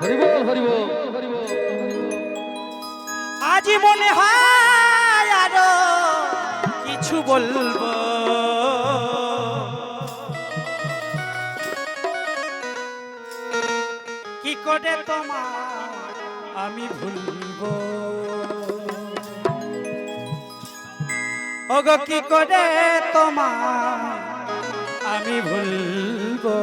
হরিবল হরিবল। আজই মনে হয় আরও কিছু বলব। কি করে তোমার আমি ভুলবো? ওগো, কি করে তোমার আমি ভুলবো?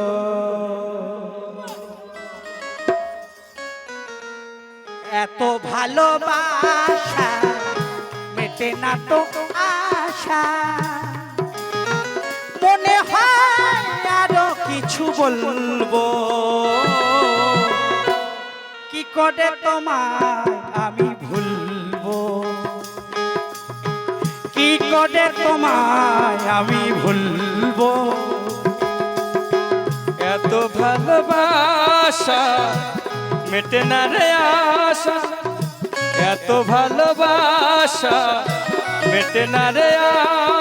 এত ভালোবাসা, মেটে না তো আশা। মনে হয় আরও কিছু বলব। কি করে তোমায় আমি ভুলবো? কি করে তোমায় আমি ভুলবো? এত ভালোবাসা মেটে না রে আশা, এত ভালোবাসা। মেটে না রে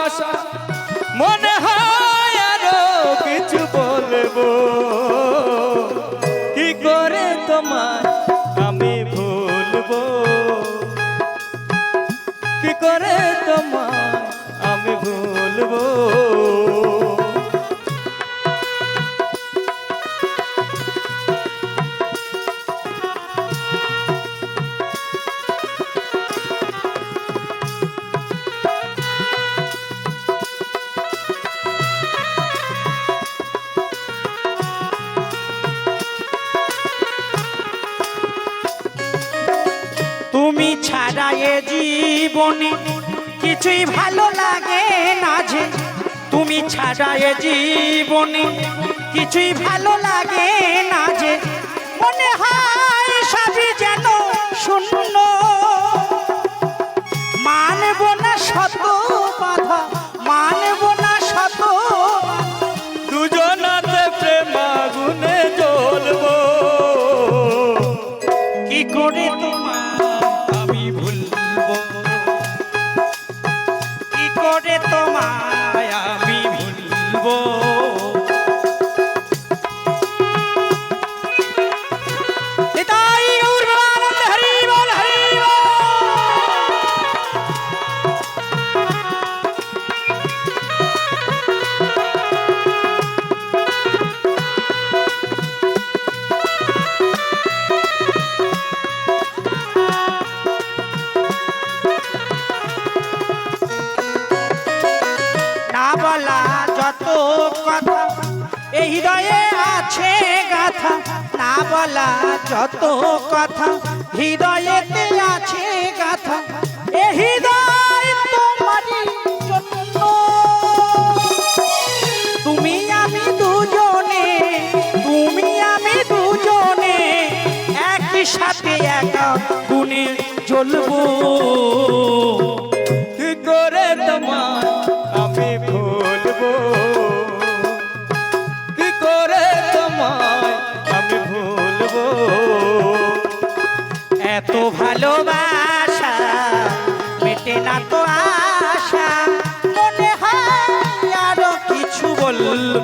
আশা, মনে হয় আরও কিছু বলব। কি করে তোমার আমি তুমি ছাড়া এ জীবনে কিছুই ভালো লাগে না যে। তুমি ছাড়া এ জীবনে কিছুই ভালো লাগে না যে। মনে হয় সবই যেন শূন্য। মানব না শত বাধা মানব না শত দুজনাতে প্রেম আগুনে জ্বলবো। কি করে তোমার কি করে তোমায় আমি ভুলবো? হৃদয়ে আছে গাথা, না বলা যত কথা। হৃদয়েতে আছে গাথা, এ হৃদয় তোমারই জন্য। তুমি সাথে একা গুণে জ্বলবো।